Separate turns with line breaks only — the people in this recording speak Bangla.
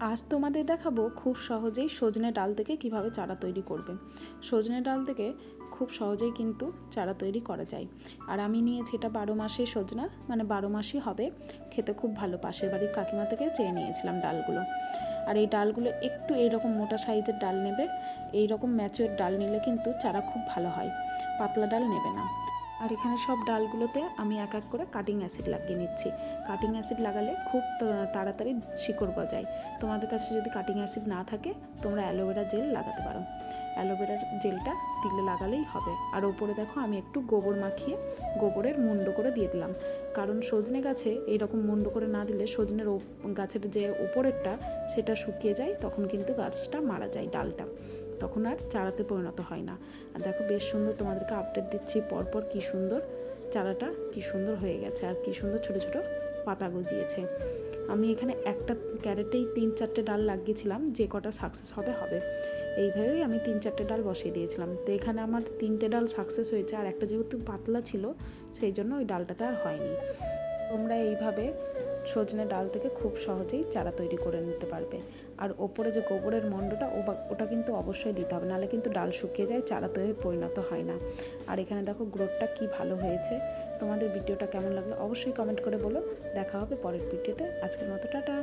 আজ তোমাদের দেখাবো খুব সহজেই সজনে ডাল থেকে কীভাবে চারা তৈরি করবে। সজনে ডাল থেকে খুব সহজেই কিন্তু চারা তৈরি করা যায়। আর আমি নিয়েছি এটা বারো মাসের সজনা মানে বারো মাসই হবে। খেতে খুব ভালো, পাশের বাড়ির কাকিমা থেকে চেয়ে নিয়েছিলাম ডালগুলো। আর এই ডালগুলো একটু এইরকম মোটা সাইজের ডাল নেবে এই রকম ডাল নিলে কিন্তু চারা খুব ভালো হয়। পাতলা ডাল নেবে না। আর এখানে সব ডালগুলোতে আমি এক এক করে কাটিং অ্যাসিড লাগিয়ে নিচ্ছি। কাটিং অ্যাসিড লাগালে খুব তাড়াতাড়ি শিকড় গজায়। তোমাদের কাছে যদি কাটিং অ্যাসিড না থাকে, তোমরা অ্যালোভেরা জেল লাগাতে পারো। অ্যালোভেরার জেলটা দিলে লাগালেই হবে। আর ওপরে দেখো, আমি একটু গোবর মাখিয়ে গোবরের মুন্ড করে দিয়ে দিলাম। কারণ সজনে গাছে এইরকম মুন্ড করে না দিলে সজনের গাছের যে ওপরেরটা, সেটা শুকিয়ে যায়, তখন কিন্তু গাছটা মারা যায় ডালটা। তখন আর চারাতে পরিণত হয় না। আর দেখো বেশ সুন্দর তোমাদেরকে আপডেট দিচ্ছি পরপর কি সুন্দর চারাটা কি সুন্দর হয়ে গেছে আর কি সুন্দর ছোট ছোট পাতা গজিয়েছে আমি এখানে একটা ক্যারেটেই তিন চারটে ডাল লাগিয়েছিলাম, যে কটা সাকসেস হবে হবে। এইভাবেই আমি তিন চারটে ডাল বসিয়ে দিয়েছিলাম। তো এখানে আমার তিনটে ডাল সাকসেস হয়েছে, আর একটা যেহেতু পাতলা ছিল, সেই জন্য ওই ডালটাতে আর হয়নি। তোমরা এইভাবে সজনে ডাল থেকে খুব সহজেই চারা তৈরি করে নিতে পারবে। আর ওপরে যে গোবরের মণ্ডটা ওটা কিন্তু অবশ্যই দিতে হবে। নাহলে কিন্তু ডাল শুকিয়ে যায়, চারা তৈরি পরিণত হয় না। আর এখানে দেখো গ্রোথটা কি ভালো হয়েছে। তোমাদের ভিডিওটা কেমন লাগল অবশ্যই কমেন্ট করে বলো। দেখা হবে পরের ভিডিওতে। আজকের মতো টাটা।